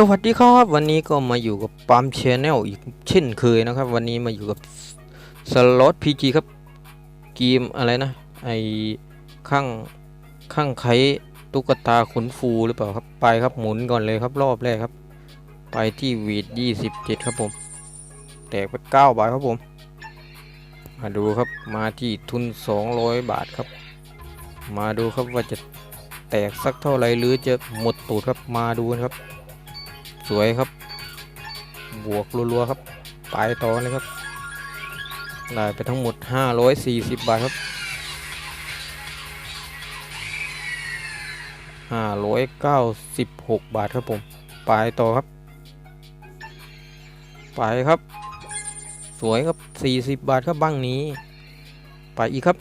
สวัสดีครับ วันนี้ก็มาอยู่กับปั๊มชแนลอีกเช่นเคยนะครับ วันนี้มาอยู่กับสล็อตพีจีครับเกมอะไรนะ ไอข้างข้างไขตุ๊กตาขนฟูหรือเปล่าครับ ไปครับหมุนก่อนเลยครับรอบแรกครับ ไปที่วีด27ครับผม แตกไป9บาทครับผม มาดูครับมาที่ทุน200บาทครับ มาดูครับว่าจะแตกสักเท่าไหรหรือจะหมดตูดครับมาดูนครับ สวยครับ บวกรัวๆครับ ไปต่อเลยครับ ได้ไปทั้งหมด 540 บาทครับ 596 บาทครับผม ไปต่อครับ ไปครับ สวยครับ 40 บาทครับบ้างนี้ ไปอีกครับ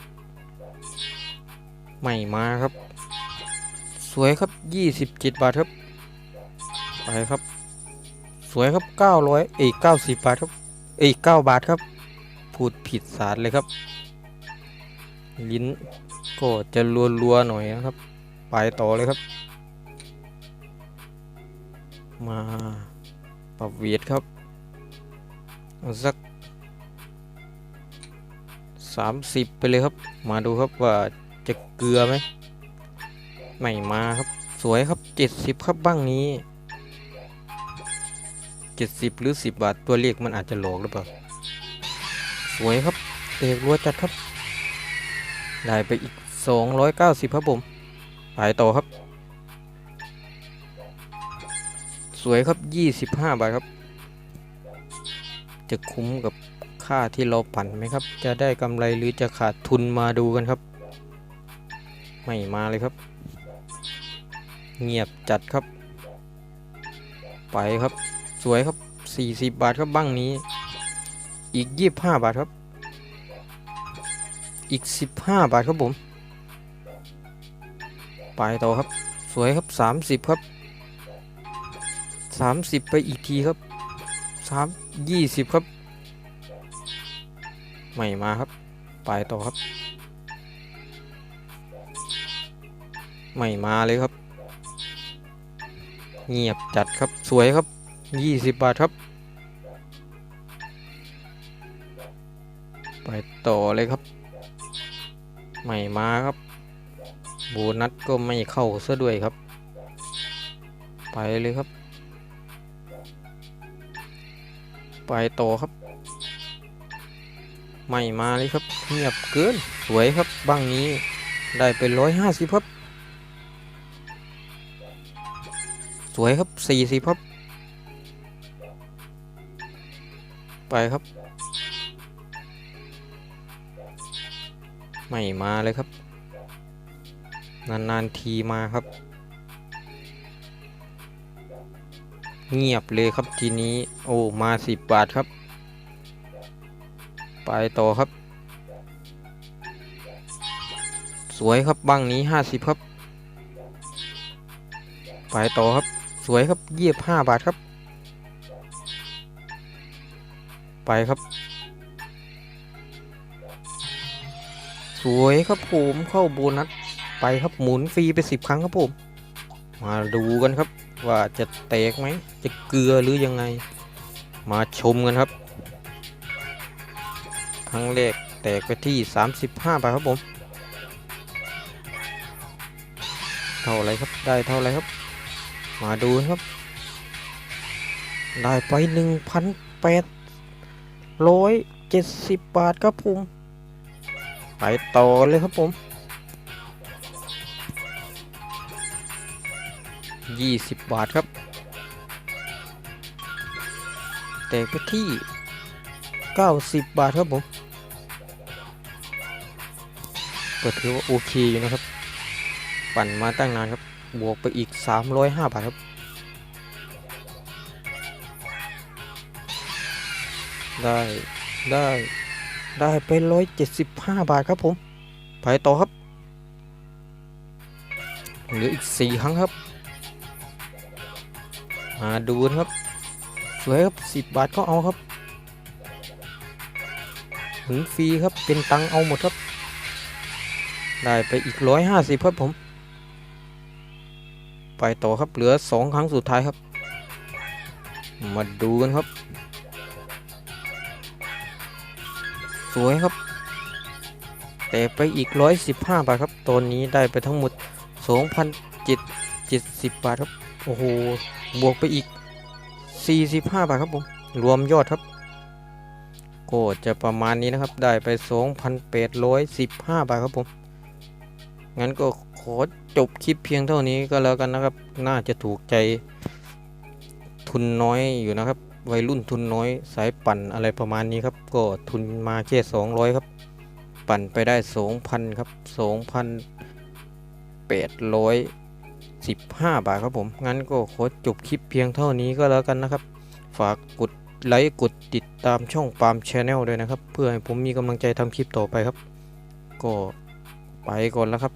ไม่มาครับ สวยครับ 27 บาทครับ ไปครับ สวยครับ 900เอ้ย90 บาทครับเอ้ย9บาทครับ พูดผิดสารเลยครับ ลิ้นก็จะรัวๆหน่อยนะครับ ไปต่อเลยครับ มาปรับเวทครับสัก 30 ไปเลยครับ มาดูครับว่าจะเกลือไหมไม่มาครับ สวยครับ 70 ครับบ้างนี้ 70 หรือ 10 บาท ตัวเลขมันอาจจะหลอกหรือเปล่า สวยครับเตะรัวจัดครับ ได้ไปอีก 290 ครับผมไปต่อครับ สวยครับ 25 บาทครับ จะคุ้มกับค่าที่เราปั่นไหมครับ จะได้กำไรหรือจะขาดทุนมาดูกันครับ ไม่มาเลยครับ เงียบจัดครับ ไปครับ สวยครับ40บาทครับบ้างนี้ อีก25บาทครับ อีก15บาทครับผม ไปต่อครับ สวยครับ30ครับ30ไปอีกทีครับ3 20ครับ ไม่มาครับ ไปต่อครับ ไม่มาเลยครับ เงียบจัดครับสวยครับ 20บาทครับ ไปต่อเลยครับ ไม่มาครับ โบนัสก็ไม่เข้าซะด้วยครับ ไปเลยครับ ไปต่อครับ ไม่มาเลยครับเงียบเกิน สวยครับบ้างนี้ได้เป็นร้อยห้าสิบครับ สวยครับสี่สิบครับ ไปครับ ไม่มาเลยครับ นานๆทีมาครับ เงียบเลยครับทีนี้ โอ้มาสิบบาทครับ ไปต่อครับ สวยครับบ้างนี้ห้าสิบครับ ไปต่อครับ สวยครับยี่บห้าบาทครับ ไปครับ สวยครับผมเข้าโบนัสไปครับหมุนฟรีไปสิบครั้งครับผม มาดูกันครับว่าจะแตกไหม จะเกลือหรือยังไง มาชมกันครับ ครั้งแรกแตกไปที่ 35บาทครับผม เท่าไรครับได้เท่าไรครับ มาดูครับ ได้ไป 1,870บบาทครับผม ไปต่อเลยครับผม20บบาทครับแตกไปที่90บบาทครับผมก็ถือว่าโอเคอยู่นะครับ ปั่นมาตั้งนานครับ บวกไปอีก305บาทครับ ได้ได้ได้ไป175บาทครับผม ไปต่อครับ เหลืออีก4ครั้งครับ มาดูนะครับสวยครับ10บบาทก็เอาครับหมุนฟรีครับเป็นตังเอาหมดครับ ได้ไปอีกร้อยห้าสิบครับผม ไปต่อครับเหลือสองครั้งสุดท้ายครับ มาดูกันครับ สวยครับ แต่ไปอีก 115 บาทครับตอนนี้ได้ไปทั้งหมด 2,770 บาทครับ โอ้โห บวกไปอีก 45 บาทครับผม รวมยอดครับ ก็จะประมาณนี้นะครับ ได้ไป 2,815 บาทครับผม งั้นก็ขอจบคลิปเพียงเท่านี้ก็แล้วกันนะครับ น่าจะถูกใจทุนน้อยอยู่นะครับ วัยรุ่นทุนน้อยสายปั่นอะไรประมาณนี้ครับ ก็ทุนมาแค่200 ครับ ปั่นไปได้ 2,000 ครับ 2,815 บาทครับผม งั้นก็ขอจบคลิปเพียงเท่านี้ก็แล้วกันนะครับ ฝากกดไลค์กดติดตามช่องปาล์มชแนลด้วยนะครับ เพื่อให้ผมมีกำลังใจทำคลิปต่อไปครับ ก็ไปก่อนแล้วครับ